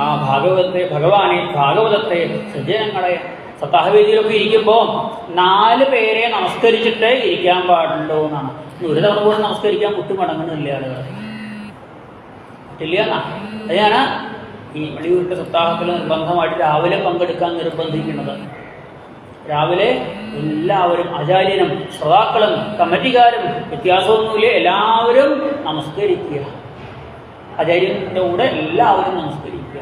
ആ ഭാഗവതത്തെ ഭഗവാനെ ഭാഗവതത്തെ സജ്ജനങ്ങളെ സപ്താഹവേദിയിലൊക്കെ ഇരിക്കുമ്പോൾ നാല് പേരെ നമസ്കരിച്ചിട്ട് ഇരിക്കാൻ പാടുള്ളൂ എന്നാണ്. ഒരു തവണ പോലും നമസ്കരിക്കാൻ മുട്ടുമടങ്ങുന്നില്ല ആളുകൾ പറ്റില്ല അതിനാണ് ഈ വെളിയൂരിന്റെ സപ്താഹത്തിൽ നിർബന്ധമായിട്ട് രാവിലെ പങ്കെടുക്കാൻ നിർബന്ധിക്കുന്നത്. രാവിലെ എല്ലാവരും ആചാര്യനും ശ്രോതാക്കളും കമ്മിറ്റിക്കാരും വ്യത്യാസമൊന്നുമില്ല. എല്ലാവരും നമസ്കരിക്കുക. ആചാര്യന്റെ കൂടെ എല്ലാവരും നമസ്കരിക്കുക.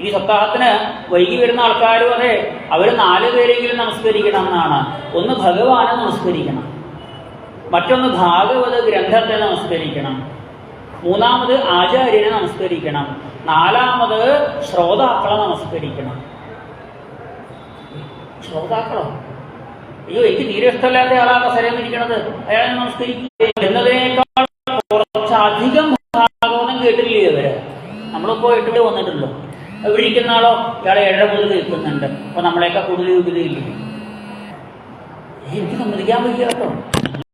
ഈ സപ്താഹത്തിന് വൈകി വരുന്ന ആൾക്കാരും അതെ അവർ നാല് പേരെങ്കിലും നമസ്കരിക്കണം എന്നാണ്. ഒന്ന് ഭഗവാനെ നമസ്കരിക്കണം. മറ്റൊന്ന് ഭാഗവത ഗ്രന്ഥത്തെ നമസ്കരിക്കണം. മൂന്നാമത് ആചാര്യനെ നമസ്കരിക്കണം. നാലാമത് ശ്രോതാക്കളെ നമസ്കരിക്കണം. ശ്രോതാക്കളോ? അയ്യോ എനിക്ക് തീരെ ഇഷ്ടമല്ലാതെ ആളാണ് കസരയിൽ ഇരിക്കണത്. അയാളെ നമസ്കരിക്കുക എന്നതിനേക്കാൾ കുറച്ചധികം ഭാഗവതം കേട്ടില്ലേ ഇവർ നമ്മളിപ്പോ എട്ട് വന്നിട്ടുള്ളൂ. ഇവിടെ ഇരിക്കുന്ന ആളോ? ഇയാളെ ഏഴര മുതൽ കേൾക്കുന്നുണ്ട്. അപ്പൊ നമ്മളെയൊക്കെ കൂടുതൽ യോഗ്യതയില്ലേ എനിക്ക് സമ്മതിക്കാൻ വയ്യ കേട്ടോ.